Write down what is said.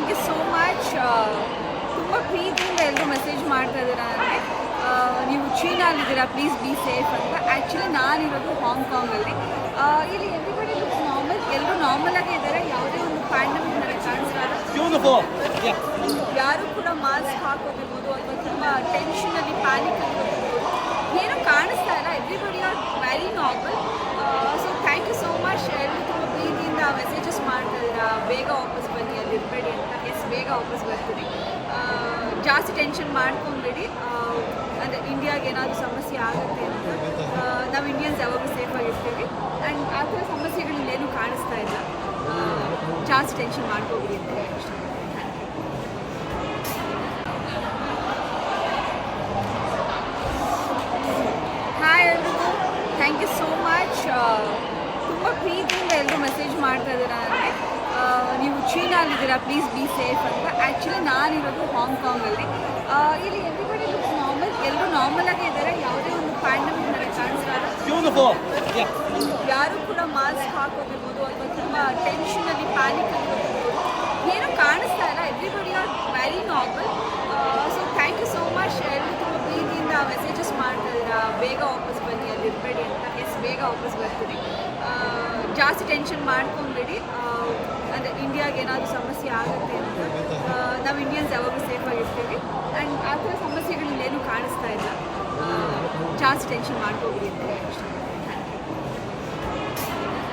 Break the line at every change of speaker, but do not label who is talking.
Thank you so much ತುಂಬ ಪ್ರೀತಿಯಿಂದ ಎಲ್ಲರೂ ಮೆಸೇಜ್ ಮಾಡ್ತಾ ಇದ್ದೀರಾ ಅಂದರೆ ನೀವು ಚೀನಾಗಿದ್ದೀರಾ ಪ್ಲೀಸ್ ಬಿ ಸೇಫ್ ಅಂತ. ಆ್ಯಕ್ಚುಲಿ ನಾನಿರೋದು ಹಾಂಗ್ಕಾಂಗಲ್ಲಿ ಇಲ್ಲಿ ಎವ್ರಿಬಡಿ ಲುಕ್ಸ್ ನಾರ್ಮಲ್ ಎಲ್ಲರೂ ನಾರ್ಮಲಾಗೇ ಇದ್ದಾರೆ. ಯಾವುದೇ ಒಂದು ಪ್ಯಾಂಡಮಿಕ್ ನನಗೆ
ಕಾಣಿಸ್ತಾರೆ
ಯಾರು ಕೂಡ ಮಾಸ್ಕ್ ಹಾಕೋದಿರ್ಬೋದು ಅಥವಾ ತುಂಬ ಟೆನ್ಷನಲ್ಲಿ ಪ್ಯಾನಿಕ್ ಆಗಿರ್ಬೋದು ಏನೂ ಕಾಣಿಸ್ತಾ ಇಲ್ಲ. Everybody are very normal so thank you so much ಎಲ್ಲರೂ ತುಂಬ ಪ್ರೀತಿಯಿಂದ ಮೆಸೇಜಸ್ ಮಾಡ್ತಾ ಇದ್ದೀರಾ. ಬೇಗ ಇರಬೇಡಿ ಅಂತ ಎಸ್ ಬೇಗ ವಾಪಸ್ ಬರ್ತೀನಿ. ಜಾಸ್ತಿ ಟೆನ್ಷನ್ ಮಾಡ್ಕೊಂಬೇಡಿ ಅಂದರೆ ಇಂಡಿಯಾಗೆ ಏನಾದರೂ ಸಮಸ್ಯೆ ಆಗುತ್ತೆ ಅಂತ. ನಾವು ಇಂಡಿಯನ್ಸ್ ಯಾವಾಗಲೂ ಸೇಫಾಗಿರ್ತೀವಿ ಆ್ಯಂಡ್ ಆ ಥರ ಸಮಸ್ಯೆಗಳು ಇಲ್ಲೇನೂ ಕಾಣಿಸ್ತಾ ಇಲ್ಲ. ಜಾಸ್ತಿ ಟೆನ್ಷನ್ ಮಾಡ್ಕೋಬೇಡಿ ಅಂತ ಹಾಯ್ ಎಲ್ರಿಗೂ. ಥ್ಯಾಂಕ್ ಯು ಸೋ ಮಚ್ ತುಂಬ ಪ್ರೀತಿಯಿಂದ ಎಲ್ಲರೂ ಮೆಸೇಜ್ ಮಾಡ್ತಾ ಇದ್ದೀರಾ. ನೀವು ಚೀನಾಲಿದ್ದೀರಾ ಪ್ಲೀಸ್ ಬಿ ಸೇಫ್ ಅಂತ. ಆ್ಯಕ್ಚುಲಿ ನಾನಿರೋದು ಹಾಂಗ್ಕಾಂಗಲ್ಲಿ ಇಲ್ಲಿ ಎವ್ರಿಬಡಿ ಲುಕ್ಸ್ ನಾರ್ಮಲ್ ಎಲ್ಲರೂ ನಾರ್ಮಲ್ ಆಗೇ ಇದ್ದಾರೆ. ಯಾವುದೇ ಒಂದು ಪ್ಯಾಂಡಮಿಕ್ ನನಗೆ
ಕಾಣಿಸ್ತಾರೆ
ಯಾರು ಕೂಡ ಮಾಸ್ಕ್ ಹಾಕೋದಿರ್ಬೋದು ಅಥವಾ ತುಂಬ ಟೆನ್ಷನಲ್ಲಿ ಪ್ಯಾನಿಕ್ ಆಗಿರ್ಬೋದು ಏನೂ ಕಾಣಿಸ್ತಾ ಇಲ್ಲ. Everybody are very normal so thank you so much ಎಲ್ಲರೂ ತುಂಬ ಪ್ರೀತಿಯಿಂದ ಮೆಸೇಜಸ್ ಮಾಡ್ತಾ ಇದ್ದೀರಾ? ಬೇಗ ವಾಪಸ್ ಬನ್ನಿ ಅಲ್ಲಿ ಇರಬೇಡಿ ಅಂತ. ಎಸ್ ಬೇಗ ವಾಪಸ್ ಬರ್ತೀನಿ. ಜಾಸ್ತಿ ಟೆನ್ಷನ್ ಮಾಡ್ಕೊಂಬೇಡಿ ಏನಾದರೂ ಸಮಸ್ಯೆ ಆಗುತ್ತೆ ಅಂತ ನಾವು ಇಂಡಿಯನ್ಸ್ ಯಾವಾಗಲೂ ಸೇಫ್ ಆಗಿರ್ತೀವಿ. ಆ್ಯಂಡ್ ಆ ಥರ ಸಮಸ್ಯೆಗಳು ಏನು ಕಾಣಿಸ್ತಾ ಇಲ್ಲ. ಜಾಸ್ತಿ ಟೆನ್ಷನ್ ಮಾಡ್ಕೋಬಿಡಿ ಅಂತ